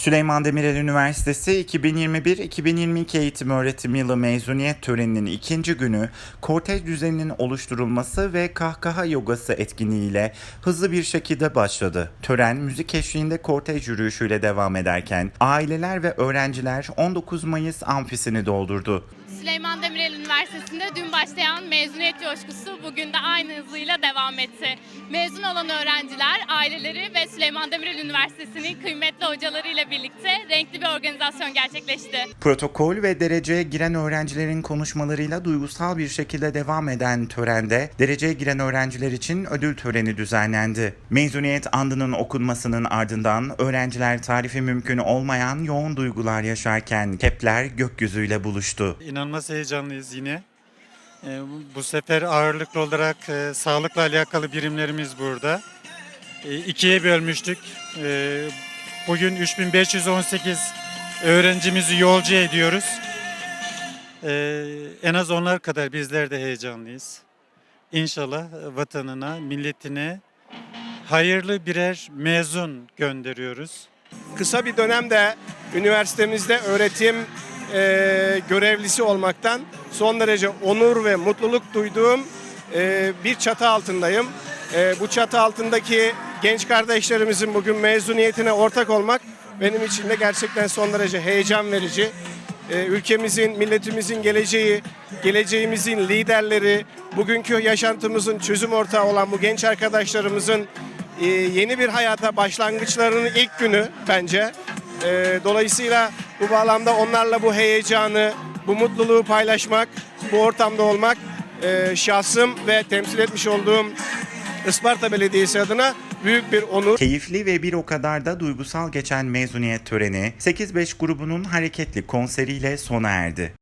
Süleyman Demirel Üniversitesi 2021-2022 eğitim öğretim yılı mezuniyet töreninin ikinci günü kortej düzeninin oluşturulması ve kahkaha yogası etkinliğiyle hızlı bir şekilde başladı. Tören müzik eşliğinde kortej yürüyüşüyle devam ederken aileler ve öğrenciler 19 Mayıs amfisini doldurdu. Süleyman Demirel Üniversitesi'nde dün başlayan mezuniyet coşkusu bugün de aynı hızıyla devam etti. Mezun olan öğrenciler, aileleri ve Süleyman Demirel Üniversitesi'nin kıymetli hocalarıyla birlikte renkli bir organizasyon gerçekleşti. Protokol ve dereceye giren öğrencilerin konuşmalarıyla duygusal bir şekilde devam eden törende dereceye giren öğrenciler için ödül töreni düzenlendi. Mezuniyet andının okunmasının ardından öğrenciler tarifi mümkün olmayan yoğun duygular yaşarken kepler gökyüzüyle buluştu. İnanılmaz heyecanlıyız yine. Bu- bu sefer ağırlıklı olarak e, sağlıkla alakalı birimlerimiz burada. E, ikiye bölmüştük. E, bugün 3518 öğrencimizi yolcu ediyoruz. E, en az onlar kadar bizler de heyecanlıyız. İnşallah vatanına, milletine hayırlı birer mezun gönderiyoruz. kısa bir dönemde üniversitemizde öğretim e, görevlisi olmaktan son derece onur ve mutluluk duyduğum e, bir çatı altındayım. E, bu çatı altındaki genç kardeşlerimizin bugün mezuniyetine ortak olmak benim için de gerçekten son derece heyecan verici. E, ülkemizin, milletimizin geleceği, geleceğimizin liderleri, bugünkü yaşantımızın çözüm ortağı olan bu genç arkadaşlarımızın e, yeni bir hayata başlangıçlarının ilk günü bence. E, dolayısıyla bu bağlamda onlarla bu heyecanı, bu mutluluğu paylaşmak, bu ortamda olmak e, şahsım ve temsil etmiş olduğum Isparta Belediyesi adına büyük bir onur. Keyifli ve bir o kadar da duygusal geçen mezuniyet töreni 8-5 grubunun hareketli konseriyle sona erdi.